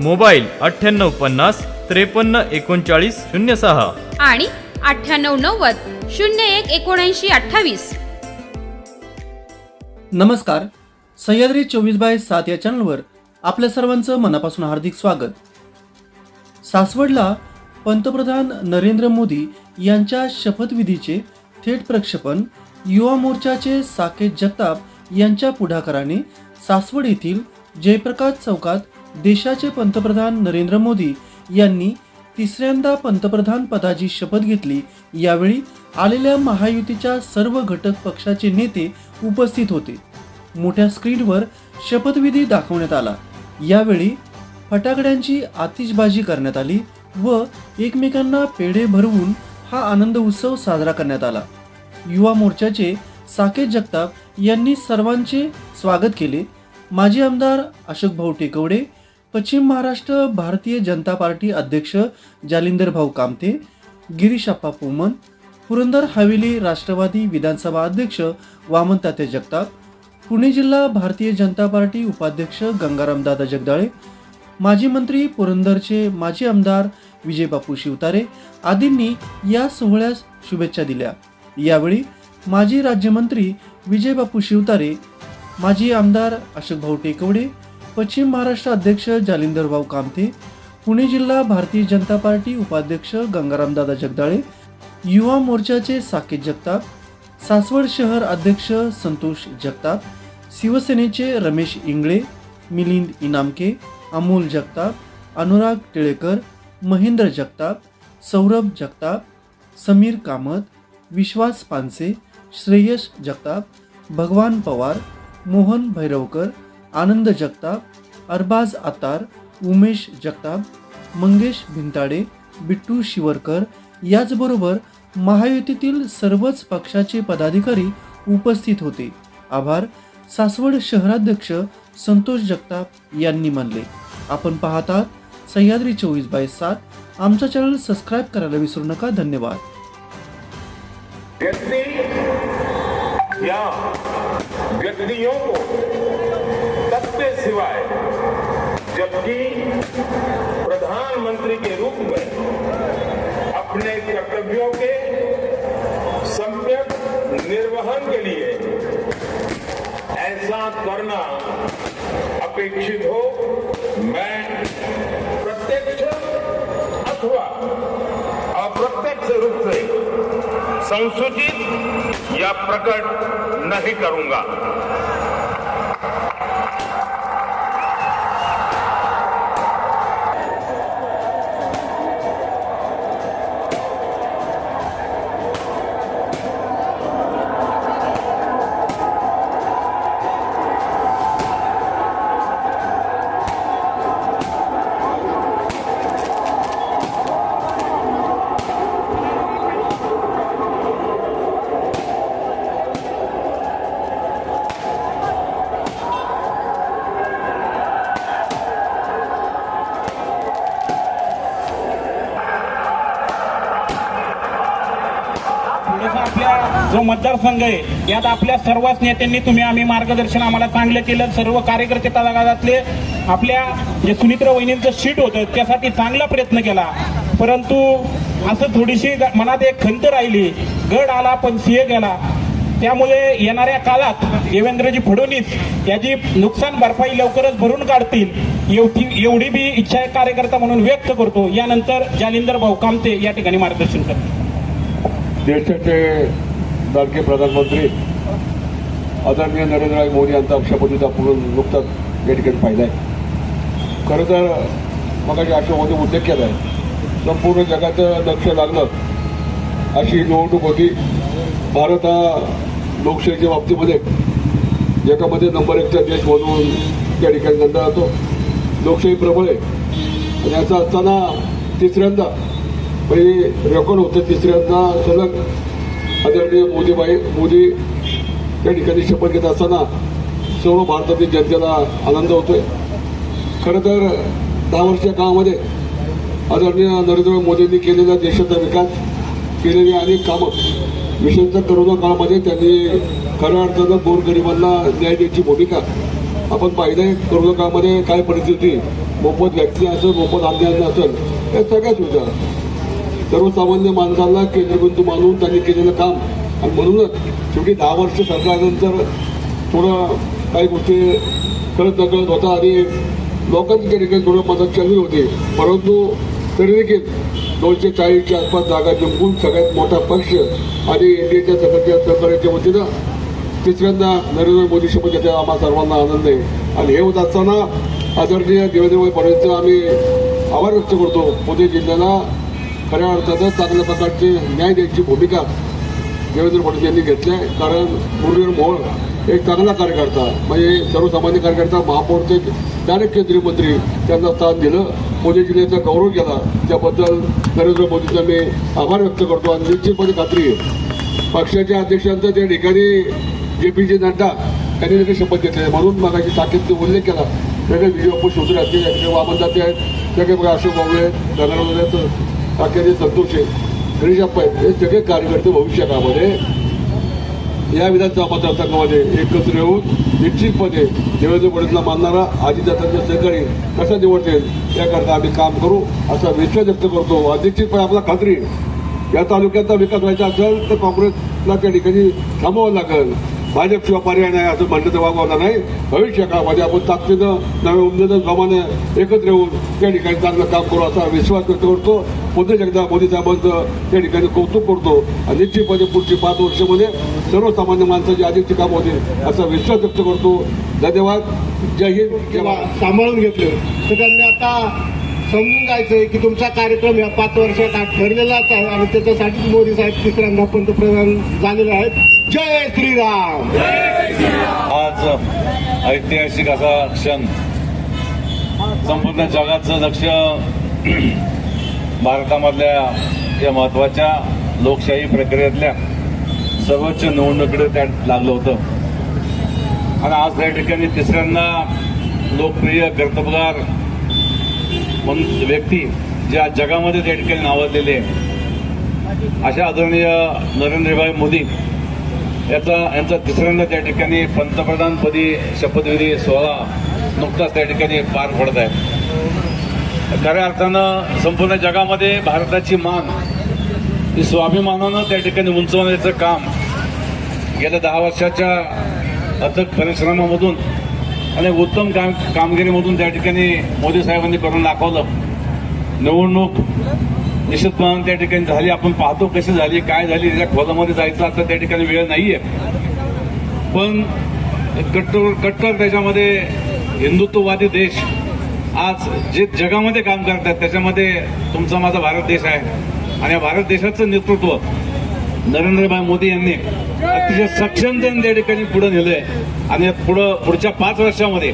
Mobile अठ्ठ्याण्णव पन्नास त्रेपन्न एकोणचाळीस शून्य सहा. आणि अठ्ठ्याण्णव नव्वद शून्य एक एकोणऐंशी अठ्ठावीस. नमस्कार. सह्याद्री चोवीस बाय सात या चॅनलवर आपल्या सर्वांचं मनापासून हार्दिक स्वागत. सासवडला पंतप्रधान नरेंद्र मोदी यांच्या शपथविधीचे थेट प्रक्षेपण युवा मोर्चाचे साकेत जगताप यांच्या पुढाकाराने सासवड येथील जयप्रकाश चौकात देशाचे पंतप्रधान नरेंद्र मोदी यांनी तिसऱ्यांदा पंतप्रधान पदाची शपथ घेतली. यावेळी आलेल्या महायुतीच्या सर्व घटक पक्षाचे नेते उपस्थित होते. मोठ्या स्क्रीनवर शपथविधी दाखवण्यात आला. यावेळी फटाकड्यांची आतिषबाजी करण्यात आली व एकमेकांना पेढे भरवून हा आनंद उत्सव साजरा करण्यात आला. युवा मोर्चाचे साकेत जगताप यांनी सर्वांचे स्वागत केले. माजी आमदार अशोक भाऊ टेकवडे पश्चिम महाराष्ट्र भारतीय जनता पार्टी अध्यक्ष जालिंदर भाऊ कामते गिरीशाप्पा पोमन पुरंदर हवेली राष्ट्रवादी विधानसभा अध्यक्ष वामन ताते जगताप पुणे जिल्हा भारतीय जनता पार्टी उपाध्यक्ष गंगाराम दादा जगदाळे माजी मंत्री पुरंदरचे माजी आमदार विजयबापू शिवतारे आदींनी या सोहळ्यास शुभेच्छा दिल्या. यावेळी माजी राज्यमंत्री विजयबापू शिवतारे माजी आमदार अशोकभाऊ टेकवडे पश्चिम महाराष्ट्र अध्यक्ष जालिंदरभाऊ कामते पुणे जिल्हा भारतीय जनता पार्टी उपाध्यक्ष गंगारामदादा जगदाळे युवा मोर्चाचे साकेत जगताप सासवड शहर अध्यक्ष संतोष जगताप शिवसेनेचे रमेश इंगळे मिलिंद इनामके अमोल जगताप अनुराग टिळेकर महेंद्र जगताप सौरभ जगताप समीर कामत विश्वास पानसे श्रेयस जगताप भगवान पवार मोहन भैरवकर आनंद जगताप अरबाज आतार उमेश जगताप मंगेश भिंताडे बिट्टू शिवरकर याचबरोबर महायुतीतील सर्वच पक्षाचे पदाधिकारी उपस्थित होते. आभार. सासवड शहराध्यक्ष संतोष जगताप यांनी मानले. आपण पाहतात सह्याद्री चोवीस बाय सात. आमचा चॅनल सबस्क्राईब करायला विसरू नका. धन्यवाद. या व्यक्तियों को सिवाय, जबकि प्रधानमंत्री के रूप में अपने कर्तव्यों के सम्यक निर्वहन के लिए ऐसा करना अपेक्षित हो, मैं प्रत्यक्ष अथवा अप्रत्यक्ष रूप से संसूचित या प्रकट नहीं करूँगा। जो मतदारसंघ आहे यात आपल्या सर्वच नेत्यांनी तुम्ही आम्ही मार्गदर्शन आम्हाला चांगलं केलं. सर्व कार्यकर्ते तळागाळातले आपल्या जे सुनित्र वहिनींचं शीट होतं त्यासाठी चांगला प्रयत्न केला. परंतु असं थोडीशी मनात एक खंत राहिली. गड आला पण सिंह गेला. त्यामुळे येणाऱ्या काळात देवेंद्रजी फडणवीस याची नुकसान भरपाई लवकरच भरून काढतील. एवढी एवढी बी इच्छा कार्यकर्ता म्हणून व्यक्त करतो. यानंतर जालिंदर भाऊ कामते या ठिकाणी मार्गदर्शन करतील. देशाचे लाडके प्रधानमंत्री आदरणीय नरेंद्रभाई मोदी यांचा शपथविधी आपण नुकताच या ठिकाणी पाहिला आहे. खरं तर मग याच्यामध्ये उल्लेख केला आहे. संपूर्ण जगाचं लक्ष लागलं अशी निवडणूक होती. भारत हा लोकशाहीच्या बाबतीमध्ये जगामध्ये नंबर एकचा देश म्हणून त्या ठिकाणी गणला जातो लोकशाही प्रबळ आहे. आणि असं असताना तिसऱ्यांदा म्हणजे रेकॉर्ड होतं तिसऱ्यांदा सलग आदरणीय मोदीबाई मोदी त्या ठिकाणी शपथ घेत असताना सर्व भारतातील जनतेला आनंद होतोय. खरं तर दहा वर्षाच्या काळामध्ये आदरणीय नरेंद्र मोदींनी केलेला देशाचा विकास केलेली अनेक कामं विशेषतः करोना काळामध्ये त्यांनी खऱ्या अर्थानं गोरगरिबांना न्याय द्यायची भूमिका आपण पाहिलंय. करोना काळामध्ये काय परिस्थिती मोफत वॅक्सिन असेल मोफत अन्य असेल या सगळ्याच सुविधा सर्वसामान्य माणसाला केंद्रबिंदू मानून त्यांनी केलेलं काम. आणि म्हणूनच शेवटी दहा वर्ष सरकारनंतर थोडं काही गोष्टी कळत नकळत होता आणि लोकांची त्या ठिकाणी थोडं मदत कमी होती. परंतु तरी देखील दोनशे चाळीसच्या आसपास जागा जिंकून सगळ्यात मोठा पक्ष आणि एनडीएच्या सरकारच्या सरकारच्या वतीनं तिसऱ्यांदा नरेंद्र मोदी शपथ घेतला आम्हा सर्वांना आनंद आहे. आणि हे होत असताना आदरणीय देवेंद्रभाई फडणवीसचा आम्ही आभार व्यक्त करतो. पुणे जिल्ह्याला खऱ्या अर्थानं चांगल्या प्रकारचे न्याय द्यायची भूमिका देवेंद्र फडणवीस यांनी घेतली आहे. कारण मुरलीधर मोहोळ एक चांगला कार्यकर्ता म्हणजे सर्वसामान्य कार्यकर्ता महापौरचे डायरेक्ट केंद्रीय मंत्री त्यांना स्थान दिलं. पुणे जिल्ह्याचा गौरव केला. त्याबद्दल नरेंद्र मोदींचा मी आभार व्यक्त करतो आणि निश्चितपणे खात्री आहे. पक्षाच्या अध्यक्षांचं त्या ठिकाणी जे पी जे नड्डा त्यांनी देखील शपथ घेतले म्हणून मगाशी ताकीद उल्लेख केला. सगळे विजय आपण शोधले असतील. सगळे वामन जाते आहेत सगळे अशोक भाऊ आहेत. गंगाराम आहेत. बाकी संतोष आहे गणेशप्पा हे सगळे कार्यकर्ते भविष्यकाळामध्ये या विधानसभा मतदारसंघामध्ये एकत्र येऊन निश्चितपणे देवेंद्र फडणवीसला मानणारा आदिजातांचे सहकारी कसा निवडतील याकरता आम्ही काम करू असा विश्वास व्यक्त करतो. निश्चितपणे आपला खात्री या तालुक्याचा विकास व्हायचा असेल तर काँग्रेसला त्या ठिकाणी थांबवावं लागेल. भाजपशिवाय पर्याय नाही असं म्हटलं तर वागवणार नाही. भविष्य काळामध्ये आपण ताकदीनं नव्या उमदेनं जमाने एकत्र येऊन त्या ठिकाणी चांगलं काम करू असा विश्वास व्यक्त करतो. पुन्हा एकदा मोदी साहेबांचं त्या ठिकाणी कौतुक करतो. आणि निश्चितपणे पुढची पाच वर्षामध्ये सर्वसामान्य माणसाची आधीची काम होतील असा विश्वास व्यक्त करतो. धन्यवाद. जय हिंद. सांभाळून घेतलं. तर त्यांनी आता समजून जायचंय की तुमचा कार्यक्रम या पाच वर्षात ठरलेलाच आहे आणि त्याच्यासाठी मोदी साहेब तिसऱ्यांदा पंतप्रधान झालेले आहेत. जय श्रीराम! आज ऐतिहासिक असा क्षण. संपूर्ण जगाचं लक्ष भारतामधल्या या महत्त्वाच्या लोकशाही प्रक्रियेतल्या सर्वोच्च निवडणुकीकडे त्यात लागलं होतं. आणि आज त्या ठिकाणी तिसऱ्यांदा लोकप्रिय कर्तबगार व्यक्ती जे आज जगामध्ये त्या ठिकाणी नावाजलेले आहे अशा आदरणीय नरेंद्रभाई मोदी याचा यांचा तिसऱ्यांदा त्या ठिकाणी पंतप्रधानपदी शपथविधी सोहळा नुकताच त्या ठिकाणी पार पडत आहे. खऱ्या अर्थानं संपूर्ण जगामध्ये भारताची मान ही स्वाभिमानानं त्या ठिकाणी उंचवण्याचं काम गेल्या दहा वर्षाच्या अथक परिश्रमामधून आणि उत्तम काम कामगिरीमधून त्या ठिकाणी मोदी साहेबांनी करून दाखवलं. निवडणूक निश्चितपणे त्या ठिकाणी झाली. आपण पाहतो कशी झाली काय झाली त्याच्या खोलामध्ये जायचं आता त्या ठिकाणी वेळ नाहीये. पण कट्टर कट्टर त्याच्यामध्ये हिंदुत्ववादी देश आज जे जगामध्ये काम करतात त्याच्यामध्ये तुमचा माझा भारत देश आहे. आणि या भारत देशाचं नेतृत्व नरेंद्रभाई मोदी यांनी अतिशय सक्षमतेने त्या ठिकाणी पुढे नेलंय. आणि पुढं पुढच्या पाच वर्षामध्ये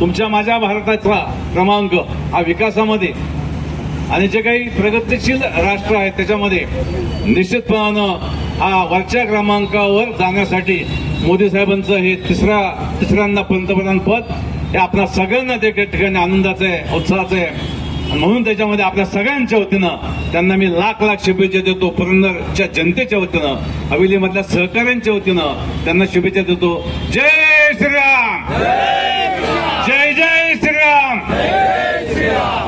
तुमच्या माझ्या भारताचा क्रमांक हा विकासामध्ये आणि जे काही प्रगतीशील राष्ट्र आहेत त्याच्यामध्ये निश्चितपणानं हा वरच्या क्रमांकावर जाण्यासाठी मोदी साहेबांचं हे तिसरा तिसऱ्यांदा पंतप्रधान पद हे आपल्या सगळ्यांना त्या ठिकाणी आनंदाचं आहे उत्साहाचं आहे. म्हणून त्याच्यामध्ये आपल्या सगळ्यांच्या वतीनं त्यांना मी लाख लाख शुभेच्छा देतो. पुरंदरच्या जनतेच्या वतीनं हवेलीमधल्या सहकाऱ्यांच्या वतीनं त्यांना शुभेच्छा देतो. जय श्रीराम! जय जय श्रीराम!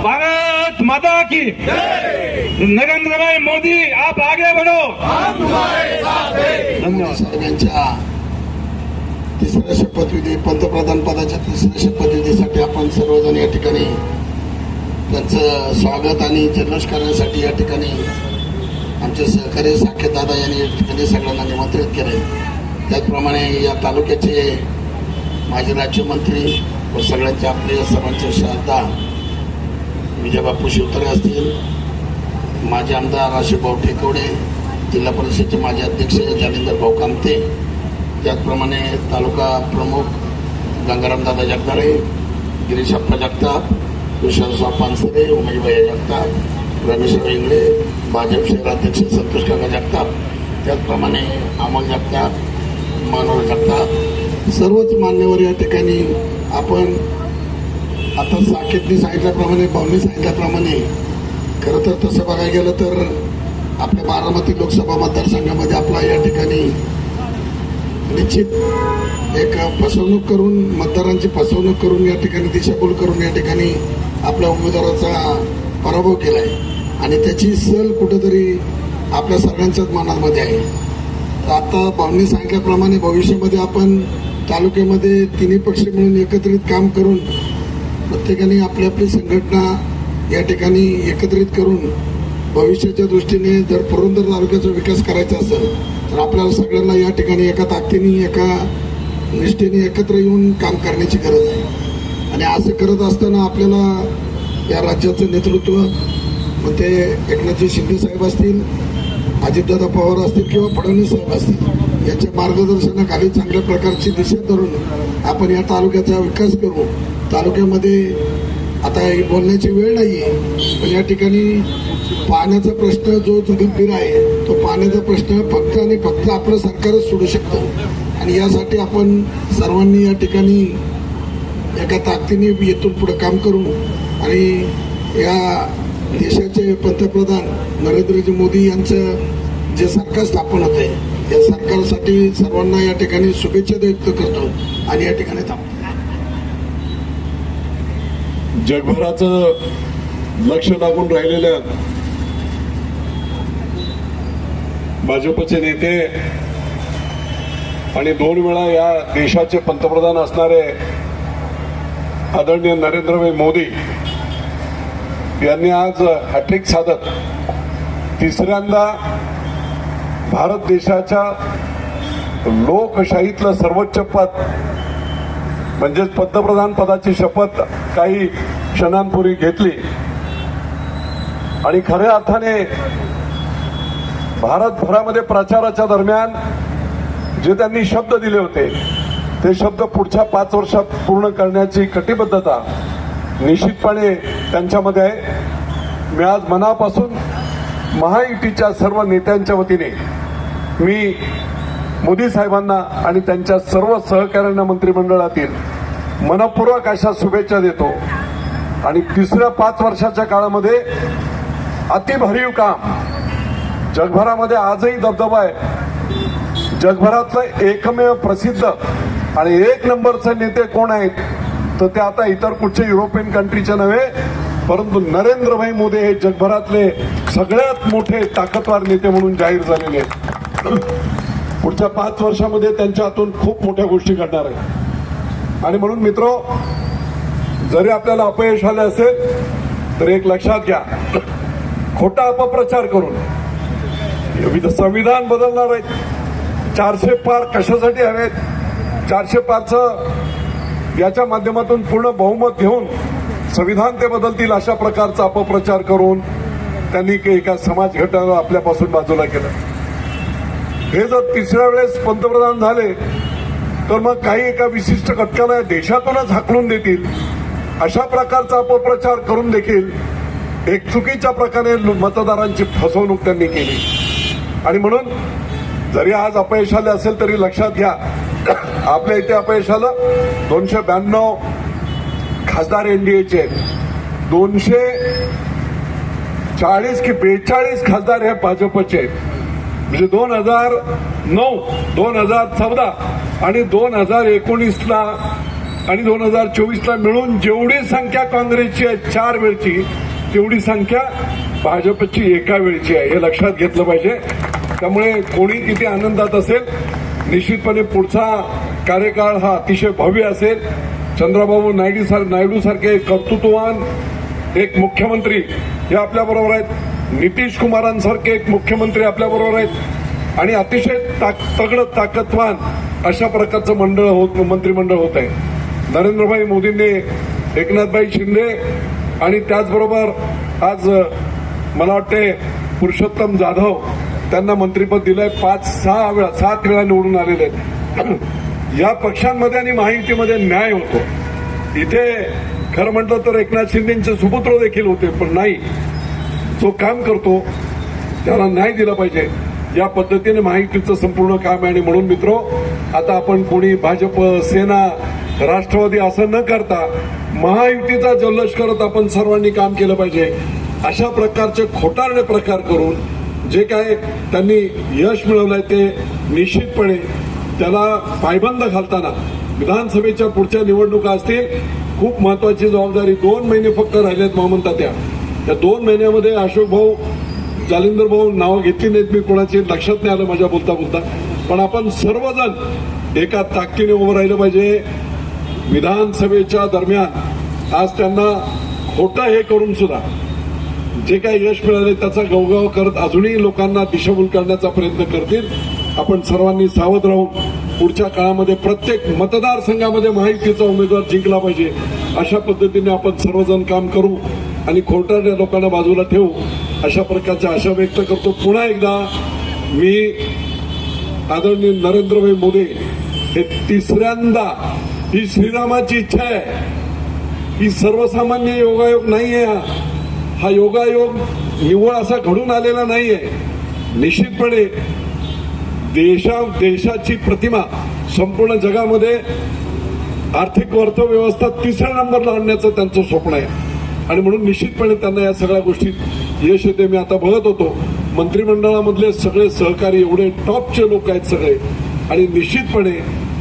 भारत माता की नरेंद्र भाई मोदी आप आगे बढ़ो! धन्यवाद. तिसऱ्या शपथविधी पंतप्रधान पदाच्या तिसऱ्या शपथविधीसाठी आपण सर्वजण या ठिकाणी त्यांचं स्वागत आणि जल्लोष करण्यासाठी या ठिकाणी आमचे सहकारी साखेदादा यांनी या ठिकाणी सगळ्यांना निमंत्रित केले. त्याचप्रमाणे या तालुक्याचे माजी राज्यमंत्री व सगळ्यांचे आपले सर्वांचे श्रद्धा विजयबापू शिवतरे असतील. माजी आमदार राशीभाऊ ठेकवडे जिल्हा परिषदेचे माजी अध्यक्ष जालिंदर भाऊ कामते त्याचप्रमाणे तालुका प्रमुख गंगारामदादा जगदाळे गिरीशप्पा जगताप विश्वासराव पानसरे उमेशभाई जगताप रमेश वेंगळे भाजप शहराध्यक्ष संतोष काका जगताप त्याचप्रमाणे अमोल जगताप मनोहर जगताप सर्वच मान्यवर या ठिकाणी आपण आता साकेतनी सांगितल्याप्रमाणे भाऊनी सांगितल्याप्रमाणे खरं तर तसं बघायला गेलं तर आपल्या बारामती लोकसभा मतदारसंघामध्ये आपला या ठिकाणी निश्चित एक फसवणूक करून मतदारांची फसवणूक करून या ठिकाणी दिशाभूल करून या ठिकाणी आपल्या उमेदवाराचा पराभव केलाय. आणि त्याची सल कुठंतरी आपल्या सगळ्यांच्याच मनामध्ये आहे. तर आता भाऊंनी सांगितल्याप्रमाणे भविष्यामध्ये आपण तालुक्यामध्ये तिन्ही पक्ष मिळून एकत्रित काम करून प्रत्येकाने आपली आपली संघटना या ठिकाणी एकत्रित करून भविष्याच्या दृष्टीने जर पुरंदर तालुक्याचा विकास करायचा असेल तर आपल्याला सगळ्यांना या ठिकाणी एका ताकदीने एका निष्ठेने एकत्र येऊन काम करण्याची गरज आहे. आणि असं करत असताना आपल्याला या राज्याचं नेतृत्व मग ते एकनाथजी शिंदे साहेब असतील अजितदादा पवार असतील किंवा फडणवीस साहेब असतील यांच्या मार्गदर्शनाखाली चांगल्या प्रकारची दिशा धरून आपण या तालुक्याचा विकास करू. तालुक्यामध्ये आता बोलण्याची वेळ नाही आहे पण या ठिकाणी पाण्याचा प्रश्न जो गंभीर आहे पाण्याचा प्रश्न फक्त आणि फक्त आपलं सरकारच सोडू शकतं. आणि यासाठी आपण सर्वांनी या ठिकाणी एका ताकदीने येथून पुढे काम करू. आणि या देशाचे पंतप्रधान नरेंद्रजी मोदी यांचं जे सरकार स्थापन होत आहे या सरकारसाठी सर्वांना या ठिकाणी शुभेच्छा व्यक्त करतो आणि या ठिकाणी थांबतो. जगभराचं लक्ष लागून राहिलेल्या भाजपचे नेते आणि दोन वेळा या देशाचे पंतप्रधान असणारे आदरणीय नरेंद्रभाई मोदी यांनी आज हॅट्रिक साधत तिसऱ्यांदा भारत देशाच्या लोकशाहीतलं सर्वोच्च पद म्हणजेच पंतप्रधान पदाची शपथ काही क्षणांपूर्वी घेतली. आणि खऱ्या अर्थाने भारतभरामध्ये प्रचाराच्या दरम्यान जे त्यांनी शब्द दिले होते ते शब्द पुढच्या पाच वर्षात पूर्ण करण्याची कटिबद्धता निश्चितपणे त्यांच्यामध्ये आहे. मी आज मनापासून महायुतीच्या सर्व नेत्यांच्या वतीने मी मोदी साहेबांना आणि त्यांच्या सर्व सहकार्यांना मंत्रिमंडळातील मनपूर्वक अशा शुभेच्छा देतो. आणि तिसऱ्या पाच वर्षाच्या काळामध्ये अतिभरीव काम जगभरामध्ये आजही दबदबा आहे. जगभरातलं एकमेव प्रसिद्ध आणि एक नंबरचे नेते कोण आहेत? तर ते आता इतर कुठचे युरोपियन कंट्रीचे नव्हे परंतु नरेंद्रभाई मोदी हे जगभरातले सगळ्यात मोठे ताकदवार नेते म्हणून जाहीर झालेले आहेत. पुढच्या पाच वर्षामध्ये त्यांच्या हातून खूप मोठ्या गोष्टी घडणार आहेत. आणि म्हणून मित्र जरी आपल्याला अपयश आले असेल तर एक लक्षात घ्या. खोटा अपप्रचार करून विध- संविधान बदलणार आहेत. चारशे पार कशासाठी हवेत? चारशे पारचं याच्या माध्यमातून पूर्ण बहुमत घेऊन संविधान ते बदलतील अशा प्रकारचा अपप्रचार करून त्यांनी एका समाज घटनाला आपल्यापासून बाजूला केलं. हे जर तिसऱ्या वेळेस पंतप्रधान झाले तर मग काही एका विशिष्ट घटकाला देशातूनच हाकलून देतील. अशा प्रकारचा अपप्रचार करून देखील एक चुकीच्या प्रकारे मतदारांची फसवणूक त्यांनी केली. आणि म्हणून जरी आज अपयश आले असेल तरी लक्षात घ्या आपल्या इथे अपयश आलं. दोनशे ब्याण्णव खासदार एनडीएचे दोनशे चाळीस की बेचाळीस खासदार हे भाजपचे म्हणजे दोन हजार नऊ दोन हजार चौदा आणि दोन हजार एकोणीसला आणि दोन हजार चोवीसला मिळून जेवढी संख्या काँग्रेसची आहे चार वेळची तेवढी संख्या भाजपची एका वेळची आहे हे लक्षात घेतलं पाहिजे. त्यामुळे कोणी किती आनंदात असेल निश्चितपणे पुढचा कार्यकाळ हा अतिशय भव्य असेल. चंद्रबाबू नायडू सार नायडू सारखे कर्तृत्ववान एक मुख्यमंत्री हे आपल्याबरोबर आहेत. नितीश कुमारांसारखे एक मुख्यमंत्री आपल्याबरोबर आहेत. आणि अतिशय ताक तगड ताकदवान अशा प्रकारचं मंडळ होत मंत्रिमंडळ होत आहे. नरेंद्रभाई मोदींनी एकनाथभाई शिंदे आणि त्याचबरोबर आज मला वाटते पुरुषोत्तम जाधव त्यांना मंत्रिपद दिलंय. पाच सहा वेळा सात वेळा निवडून आलेले आहेत. या पक्षांमध्ये आणि महायुतीमध्ये न्याय होतो. इथे खरं म्हटलं तर एकनाथ शिंदेचे सुपुत्र देखील होते पण नाही. जो काम करतो त्याला न्याय दिला पाहिजे. या पद्धतीने माहितीचं संपूर्ण काम आहे. आणि म्हणून मित्रो आता आपण कोणी भाजप सेना राष्ट्रवादी असं न करता महायुतीचा जल्लोष करत आपण सर्वांनी काम केलं पाहिजे. अशा प्रकारचे खोटारडे प्रकार करून जे काय त्यांनी यश मिळवलंय ते निश्चितपणे त्याला पायबंद घालताना विधानसभेच्या पुढच्या निवडणुका असतील खूप महत्वाची जबाबदारी दोन महिने फक्त राहिलेत मोहम्मद त्या. त्या दोन महिन्यामध्ये अशोक भाऊ जालिंदर भाऊ नावं घेतली नाहीत मी कोणाची लक्षात नाही आलं माझ्या बोलता बोलता. पण आपण सर्वजण एका ताकदीने उभं राहिलं पाहिजे. विधानसभेच्या दरम्यान आज त्यांना खोटं हे करून सुद्धा जे काही यश मिळाले त्याचा गवगाव करत अजूनही लोकांना दिशाभूल करण्याचा प्रयत्न करतील. आपण सर्वांनी सावध राहून पुढच्या काळामध्ये प्रत्येक मतदारसंघामध्ये माहितीचा उमेदवार जिंकला पाहिजे. अशा पद्धतीने आपण सर्वजण काम करू आणि खोटारड्या लोकांना बाजूला ठेवू. अशा प्रकारच्या आशा व्यक्त करतो. पुन्हा एकदा मी आदरणीय नरेंद्रभाई मोदी हे तिसऱ्यांदा ही श्रीरामाची इच्छा आहे. ही सर्वसामान्य योगायोग नाही हा. हा योगायोग निव्वळ असा घडून आलेला नाहीये. निश्चितपणे देशा देशाची प्रतिमा संपूर्ण जगामध्ये आर्थिक अर्थव्यवस्था तिसऱ्या नंबरला आणण्याचं त्यांचं स्वप्न आहे. आणि म्हणून निश्चितपणे त्यांना या सगळ्या गोष्टीत यश येते. मी आता बघत होतो मंत्रिमंडळामधले सगळे सहकारी एवढे टॉपचे लोक आहेत सगळे. आणि निश्चितपणे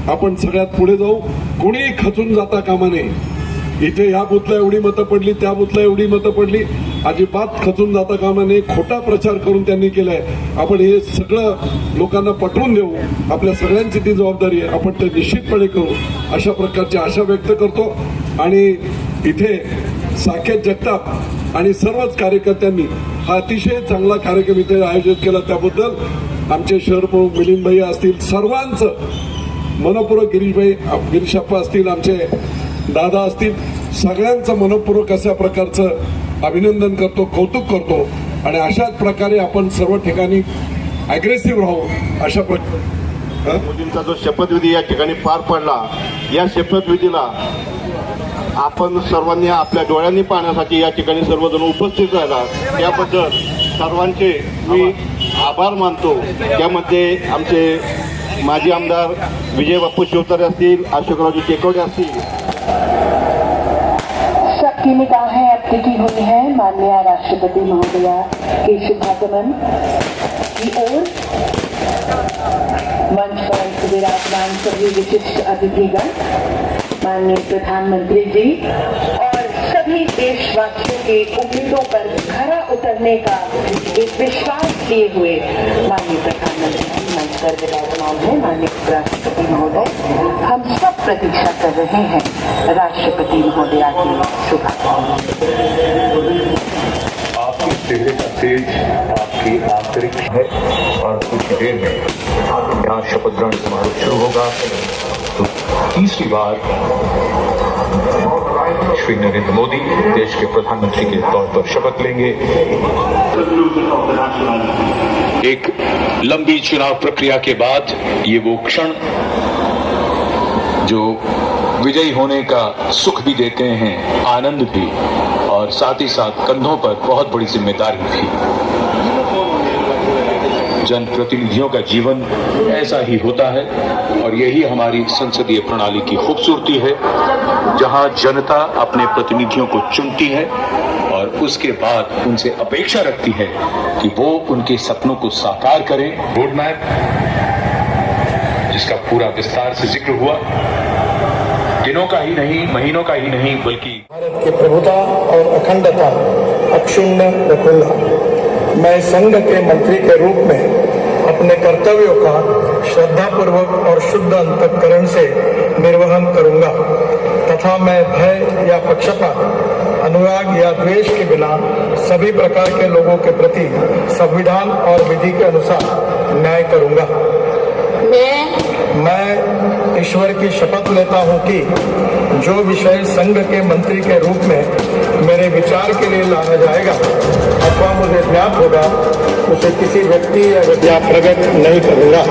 आपण सगळ्यात पुढे जाऊ. कोणीही खचून जाता कामा नये. इथे ह्या बुथला एवढी मतं पडली त्या बुथला एवढी मतं पडली. अजिबात खचून जाता कामा नये. खोटा प्रचार करून त्यांनी केलाय. आपण हे सगळं लोकांना पटवून देऊ. आपल्या सगळ्यांची ती जबाबदारी आहे. आपण ते निश्चितपणे करू. अशा प्रकारची आशा व्यक्त करतो. आणि इथे साकेत जगताप आणि सर्वच कार्यकर्त्यांनी हा अतिशय चांगला कार्यक्रम इथे आयोजित केला. त्याबद्दल आमचे शहर प्रमुख मिलिंद असतील सर्वांचं मनपूर्वक गिरीशभाई गिरीशाप्पा असतील आमचे दादा असतील सगळ्यांचं मनपूर्वक अशा प्रकारचं अभिनंदन करतो कौतुक करतो आणि अशाच प्रकारे आपण सर्व ठिकाणी अग्रेसिव्ह राहू अशा प्रकारे मोदींचा जो शपथविधी या ठिकाणी पार पडला या शपथविधीला आपण सर्वांनी आपल्या डोळ्यांनी पाहण्यासाठी या ठिकाणी सर्वजण उपस्थित राहिला त्याबद्दल सर्वांचे मी आभार मानतो. त्यामध्ये आमचे माजी आमदार विजय बाप्पू शिवतारे असतील अशोकरावजी टेकवडे असतील. सबकी निगाहें अब टिकी हुई है माननीय राष्ट्रपति महोदया के शुभागमन की ओर। मंच पर विराजमान सभी विशिष्ट अतिथिगण, माननीय प्रधानमंत्री जी और सभी देशवासियों के उम्मीदों पर खरा उतरने का एक विश्वास किए हुए माननीय प्रधानमंत्री मंच पर विराजमान है। माननीय उपराष्ट्रपति महोदय, हम सब प्रतीक्षा कर रहे हैं। राष्ट्रपति महोदया की शुभाकामनाएँ आपके तेज, आपकी आंतरिक है, और कुछ देर में यहाँ शपथ ग्रहण समारोह शुरू होगा। तो तीसरी बार श्री नरेंद्र मोदी देश के प्रधानमंत्री के तौर पर शपथ लेंगे। एक लंबी चुनाव प्रक्रिया के बाद ये वो क्षण जो विजयी होने का सुख भी देते हैं, आनंद भी। और साथ ही साथ कंधों पर बहुत बड़ी ज़िम्मेदारी भी। जनप्रतिनिधियों का जीवन ऐसा ही होता है और यही हमारी संसदीय प्रणाली की खूबसूरती है, जहाँ जनता अपने प्रतिनिधियों को चुनती है और उसके बाद उनसे अपेक्षा रखती है कि वो उनके सपनों को साकार करें। रोड मैप जिसका पूरा विस्तार से ज़िक्र हुआ दिनों का ही नहीं महीनों का ही नहीं बल्कि भारत की प्रभुता और अखंडता अक्षुण्ण रखूँगा मैं संघ के मंत्री के रूप में अपने कर्तव्यों का श्रद्धापूर्वक और शुद्ध अंतकरण से निर्वहन करूँगा तथा मैं भय या पक्षपात अनुराग या द्वेष के बिना सभी प्रकार के लोगों के प्रति संविधान और विधि के अनुसार न्याय करूँगा। मैं मैं ईश्वर की शपथ लेता हूँ कि जो विषय संघ के मंत्री के रूप में मेरे विचार के लिए लाया जाएगा, अथवा मुझे ज्ञाप होगा, उसे किसी व्यक्ति या प्रकट नहीं करूँगा।